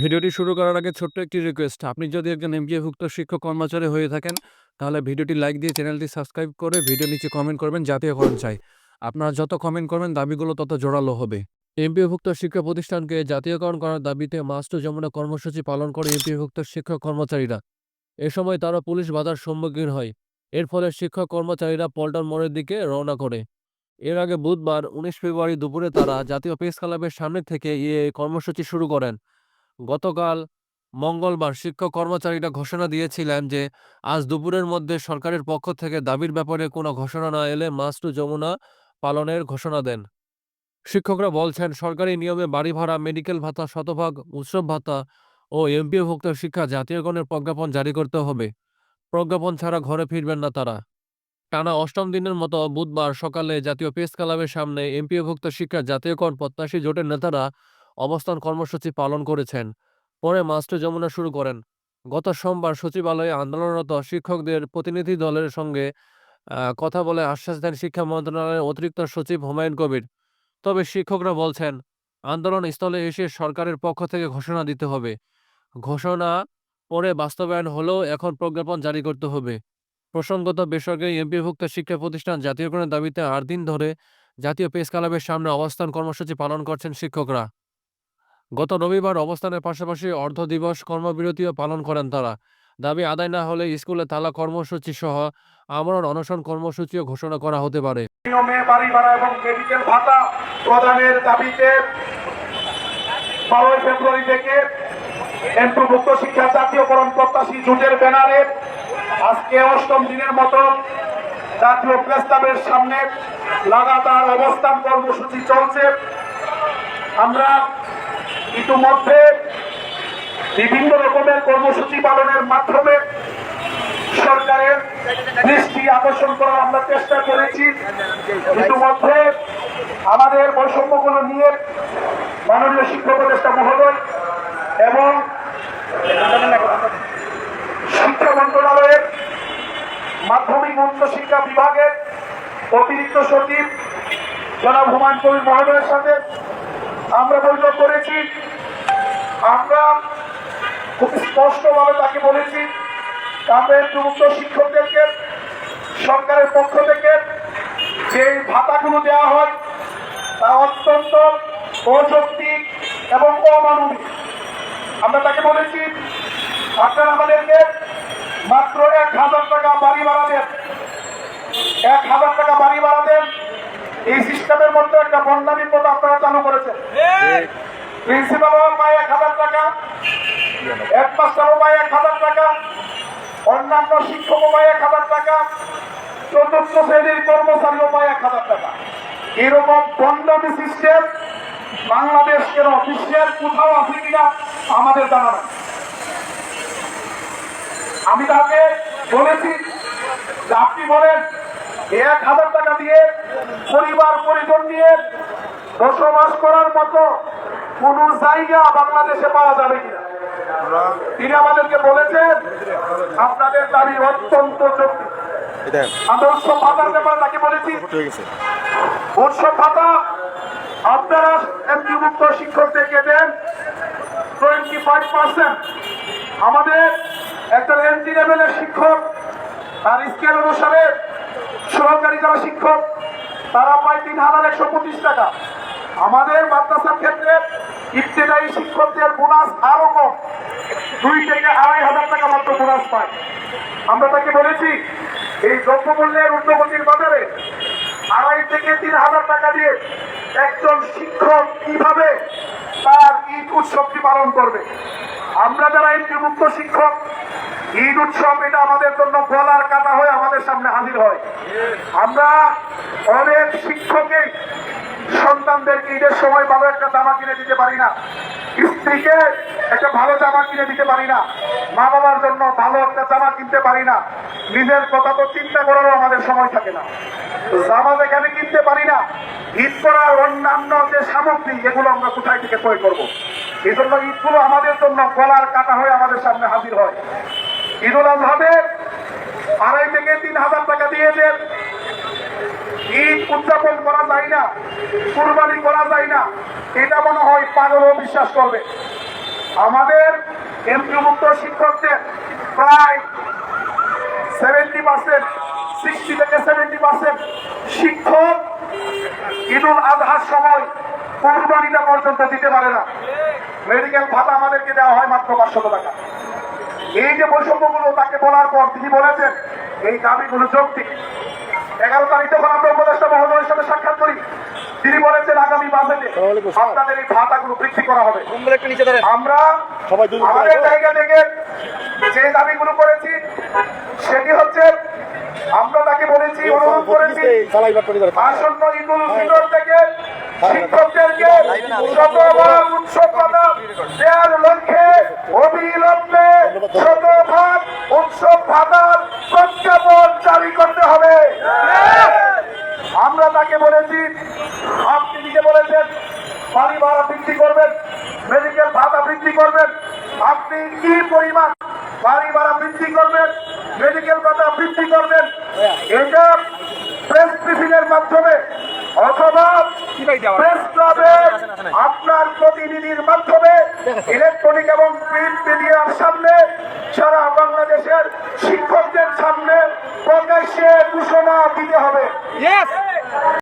ভিডিওটি শুরু করার আগে ছোট্ট একটি রিকোয়েস্ট আপনি যদি একজন এমপিএভুক্ত শিক্ষক কর্মচারী হয়ে থাকেন, তাহলে ভিডিওটি লাইক দিয়ে চ্যানেলটি সাবস্ক্রাইব করে ভিডিও নিচে কমেন্ট করবেন জাতীয়করণ চাই আপনারা যত কমেন্ট করবেন, দাবিগুলো তত জোরালো হবে। এমপিএভুক্ত শিক্ষা প্রতিষ্ঠানকে জাতীয়করণ করার দাবিতে মাস্ট যমুনা কর্মসূচি পালন করে এমপিএভুক্ত শিক্ষক কর্মচারীরা। এ সময় তারা পুলিশ বাধার সম্মুখীন হয়। এর ফলে শিক্ষক কর্মচারীরা পল্টন মোড়ের দিকে রওনা করে। এর আগে বুধবার, উনিশ ফেব্রুয়ারি দুপুরে তারা জাতীয় প্রেস ক্লাবের সামনে থেকে এই কর্মসূচি শুরু করেন। গতকাল মঙ্গলবার শিক্ষক কর্মচারীরা ঘোষণা দিয়েছিলেন যে, আজ দুপুরের মধ্যে সরকারের পক্ষ থেকে দাবির ব্যাপারে কোনো ঘোষণা না এলে মাস্টু যমুনা পালনের ঘোষণা দেন। শিক্ষকরা বলছেন, সরকারি নিয়মে বাড়ি ভাড়া, মেডিকেল ভাতা, শতভাগ উৎসব ভাতা ও এমপিওভুক্ত শিক্ষা জাতীয়করণের প্রজ্ঞাপন জারি করতে হবে। প্রজ্ঞাপন ছাড়া ঘরে ফিরবেন না তারা। টানা অষ্টম দিনের মতো বুধবার সকালে জাতীয় প্রেস ক্লাবের সামনে এমপিওভুক্ত শিক্ষা জাতীয়করণ প্রত্যাশী জোটের নেতারা অবস্থান কর্মসূচি পালন করেছেন। পরে মাস্টার যমুনা শুরু করেন। গত সোমবার সচিবালয়ে আন্দোলনরত শিক্ষকদের প্রতিনিধি দলের সঙ্গে কথা বলে আশ্বাস দেন শিক্ষা মন্ত্রণালয়ের অতিরিক্ত সচিব হুমায়ুন কবির। তবে শিক্ষকরা বলছেন, আন্দোলন স্থলে এসে সরকারের পক্ষ থেকে ঘোষণা দিতে হবে। ঘোষণা পরে বাস্তবায়ন হলেও এখন প্রজ্ঞাপন জারি করতে হবে। প্রসঙ্গত, বেসরকারি এমপিভুক্ত শিক্ষা প্রতিষ্ঠান জাতীয়করণের দাবিতে আট দিন ধরে জাতীয় প্রেস ক্লাবের সামনে অবস্থান কর্মসূচি পালন করছেন শিক্ষকরা। গত রবিবার অবস্থানের পাশাপাশি অর্ধ দিবস কর্মবিরতিও পালন করেন তারা। দাবি, আদায় না হলে স্কুলে তালা কর্মসূচি সহ আমরণ অনশন কর্মসূচিও ঘোষণা করা হতে পারে। আজকে অষ্টম দিনের মতো জাতীয় প্রেস ক্লাবের সামনে লাগাতার অবস্থান কর্মসূচি চলছে। আমরা ইতিমধ্যে বিভিন্ন রকমের কর্মসূচি পালনের মাধ্যমে সরকারের দৃষ্টি আকর্ষণ করার আমরা চেষ্টা করেছি। ইতিমধ্যে আমাদের বৈষম্যগুলো নিয়ে মাননীয় শিক্ষক উপদেষ্টা মহোদয় এবং শিক্ষা মন্ত্রণালয়ের মাধ্যমিক উচ্চ শিক্ষা বিভাগের অতিরিক্ত সচিব জনাব হুমায়ুন কবির মহোদয়ের সাথে আমরা বৈঠক করেছি। আমরা খুব স্পষ্টভাবে তাকে বলেছি, তাদের যুক্ত শিক্ষকদেরকে, সরকারের পক্ষ থেকে যে ভাতাগুলো দেওয়া হয়, তা অত্যন্ত অযৌক্তিক এবং অমানবিক। আমরা তাকে বলেছি, আপনারা আমাদেরকে মাত্র এক হাজার টাকা বাড়ি ভাড়া দেন। এক হাজার টাকা বাড়ি ভাড়া দেন। এই সিস্টেমের মধ্যে একটা বন্যামী পদ আপনারা চালু করেছেন। প্রিন্সিপালও পায় এক হাজার টাকা হেডমাস্টারও পায় এক হাজার টাকা, অন্যান্য শিক্ষকও পায় এক হাজার টাকা, চতুর্থ শ্রেণির কর্মচারীও পায় এক হাজার টাকা। এরকম বন্ডমি সিস্টেম বাংলাদেশ কেন বিশ্বের কোথাও আছে কিনা আমাদের জানা নাই। আমি তাকে বলেছি আপনি বলেন এক হাজার টাকা দিয়ে পরিবার পরিজন নিয়ে বসবাস করার মতো কোন জায়গা বাংলাদেশে পাওয়া যাবে কিনা? তিনি আমাদেরকে বলেছেন আপনাদের দাবি অত্যন্ত আমরা উৎসব ভাতার ব্যাপারে তাকে বলেছি। উৎসব ভাতা আপনারা এমপিভুক্ত শিক্ষকদেরকে দেন? টোয়েন্টি ফাইভ পার্সেন্ট আমাদের একজন এমটি লেভেলের শিক্ষক তার স্কেল অনুসারে সরকারি যারা শিক্ষক, তারা পায় তিন হাজার একশো পঁচিশ টাকা। আমাদের মাদ্রাসার ক্ষেত্রে ইবতেদায়ী শিক্ষকদের বোনাস আরও কম। দুই থেকে আড়াই হাজার টাকা মাত্র বোনাস পায়। আমরা তাকে বলেছি, এই দ্রব্যমূল্যের ঊর্ধ্বগতির বাজারে আড়াই থেকে তিন হাজার টাকা দিয়ে একজন শিক্ষক কীভাবে তার ঈদ উৎসবটি পালন করবে? আমরা যারা এমপিভুক্ত শিক্ষক ঈদ উৎসব এটা আমাদের জন্য গলার কাটা হয়ে আমাদের সামনে হাজির হয়। আমরা অনেক শিক্ষকেই সন্তানদেরকে ঈদের সময় ভালো একটা জামা কিনে দিতে পারি না। স্ত্রীকে একটা ভালো জামা কিনে দিতে পারি না। মা বাবার জন্য ভালো একটা জামা কিনতে পারি না। নিজের কথা তো চিন্তা করারও আমাদের সময় থাকে না। জামা যেখানে কিনতে পারি না, ঈদ করার অন্যান্য যে সামগ্রী, এগুলো আমরা কোথায় থেকে ক্রয় করব? এই জন্য ঈদগুলো আমাদের জন্য গলার কাটা হয়ে আমাদের সামনে হাজির হয়। ঈদুল আজহাতে আড়াই থেকে তিন হাজার টাকা দিয়ে দেন ঈদ উদযাপন করা যায় না, কুরবানি করা যায় না। এটা মনে হয় পাগলও বিশ্বাস করবে। আমাদের এমপিভুক্ত শিক্ষকদের প্রায় সেভেন্টি পার্সেন্ট সিক্সটি থেকে সেভেন্টি পার্সেন্ট শিক্ষক ঈদুল আজহার সময় কোরবানিটা পর্যন্ত দিতে পারে না। মেডিকেল ভাতা আমাদেরকে দেওয়া হয় মাত্র পাঁচশত টাকা। এই যে বৈষম্যগুলো তাকে বলার পর তিনি বলেছেন এই দাবিগুলো যৌক্তিক। এগারো তারিখ যখন আমরা উপদেষ্টা মহোদয়ের সাথে সাক্ষাৎ করি তিনি বলেছেন আগামী বাজেটে আপনাদের এই ভাতাগুলো বৃদ্ধি করা হবে। আমরা আমাদের জায়গা থেকে যে দাবিগুলো করেছি সেটি হচ্ছে আমরা তাকে বলেছি অনুরোধ করেছি আসন্ন ঈদুল ফিতর থেকে শিক্ষকদেরকে শতভাগ উৎসব দেওয়ার লক্ষ্যে অবিলম্বে উৎসব ভাতার প্রজ্ঞাপন জারি করতে হবে। আমরা তাকে বলেছি, আপনি নিজে বলেছেন, বাড়ি ভাড়া বৃদ্ধি করবেন মেডিকেল ভাতা বৃদ্ধি করবেন, আপনি কি পরিমাণ বাড়ি ভাড়া বৃদ্ধি করবেন মেডিকেল ভাতা বৃদ্ধি করবেন, এটা প্রেস ব্রিফিং মাধ্যমে অথবা প্রেস ক্লাবের আপনার প্রতিনিধির মাধ্যমে ইলেকট্রনিক এবং প্রিন্ট সামনে সারা বাংলাদেশের শিক্ষকদের সামনে প্রকাশ্যে ঘোষণা দিতে হবে।